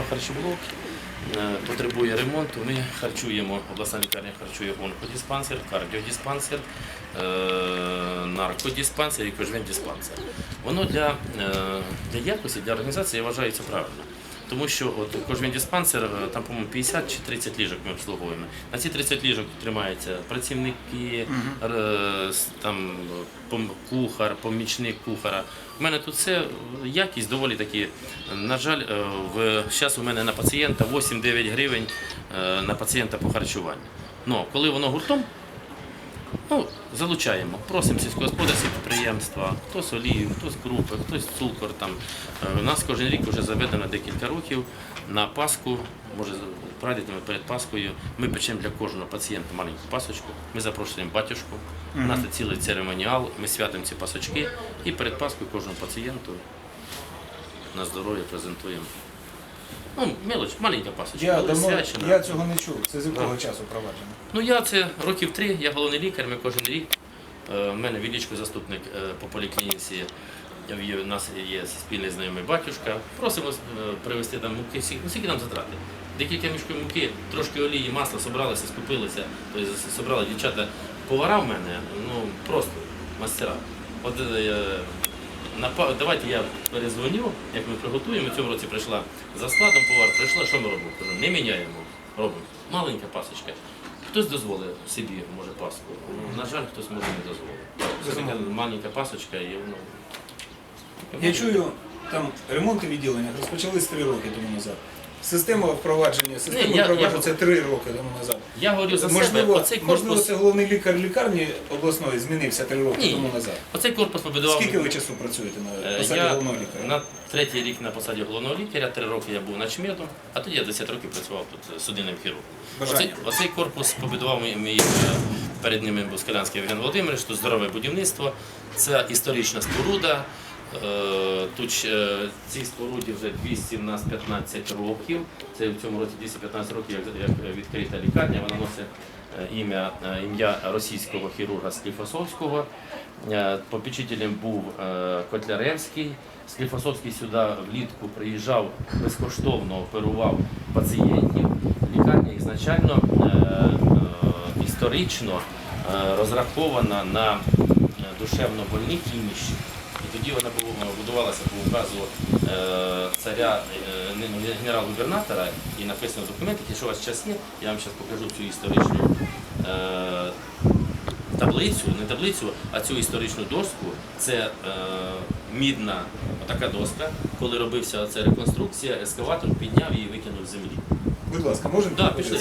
два харчоблоки. е, Потребує ремонту. Ми харчуємо, обласна лікарня харчує онкодиспансер, кардіодиспансер, е, наркодиспансер і кожвендиспансер. Воно для, е, для якості, для організації я вважаю правильно. Тому що от кожен диспансер, е, там, по-моєму, 50 чи 30 ліжок ми обслуговуємо. На ці 30 ліжок тримаються працівники, там, кухар, помічник кухара. У мене тут все, якість доволі таки. На жаль, е, в, зараз у мене на пацієнта 8-9 гривень е, на пацієнта по харчуванню. Ну, коли воно гуртом, Ну, залучаємо, просимо сільськогосподарські підприємства, хтось олію, хтось крупи, хтось цукор. Там. Е, У нас кожен рік вже заведено декілька років на Пасху, може прадідами перед Пасхою. Ми печемо для кожного пацієнта маленьку пасочку, ми запрошуємо батюшку. У нас цілий церемоніал, ми святимо ці пасочки і перед Пасхою кожному пацієнту на здоров'я презентуємо. Ну, мелоч, маленька пасочка, Я але давно свячена. я цього не чув. Це з якого часу проваджено? Ну я це років три, я головний лікар, ми кожен рік. Е, У мене Вілічко заступник е, по поліклініці. У нас є спільний знайомий батюшка. Просимо е, привезти там муки. Скільки- ну, Скільки нам затрати? Декілька мішків муки, трошки олії, масла, собралися, скупилися. Тобто собрали дівчата. Повара в мене, ну просто мастера. От е, давайте я перезвоню, як ми приготуємо. В цьому році прийшла за складом повар, прийшла, що ми робимо? Кажу, не міняємо, робимо. Маленька пасочка. Хтось дозволив собі, може, паску. На жаль, хтось може не дозволив. Це маленька пасочка і воно. Я чую, там ремонти відділення розпочались три роки тому назад. Система впровадження, система Ні, я- впроваджується три роки тому назад. Я говорю за себе, Можливо, оцей можливо, це головний лікар лікарні обласної змінився три роки Ні. тому назад. оцей корпус побудував. Скільки ви часу працюєте на Е, посаді Я головного лікаря? на третій рік на посаді головного лікаря, три роки я був начмедом, а тоді я 10 років працював тут е, судинним хірургом. Бажання. Оцей, оцей корпус побудував мій, мій е, перед ними був Скалянський Євген Володимирович, тут здорове будівництво, це історична споруда. Е, Тут е, цій споруді вже 200 в нас 15 років. Це в цьому році 215 років, як, відкрита лікарня. Вона носить е, ім'я, ім'я російського хірурга Скліфосовського. Попечителем був Котляревський. Скліфосовський сюди влітку приїжджав безкоштовно оперував пацієнтів. Лікарня ізначально історично розрахована на душевно больних. І тоді вона будувалася по указу е, царя е, не- не генерал-губернатора і написано в документах, якщо у вас час є, я вам зараз покажу цю історичну е, таблицю, не таблицю, а цю історичну доску. Це е, мідна така доска. Коли робився ця реконструкція, ескаватор підняв її і викинув з землі. Будь ласка, можемо? Пішли.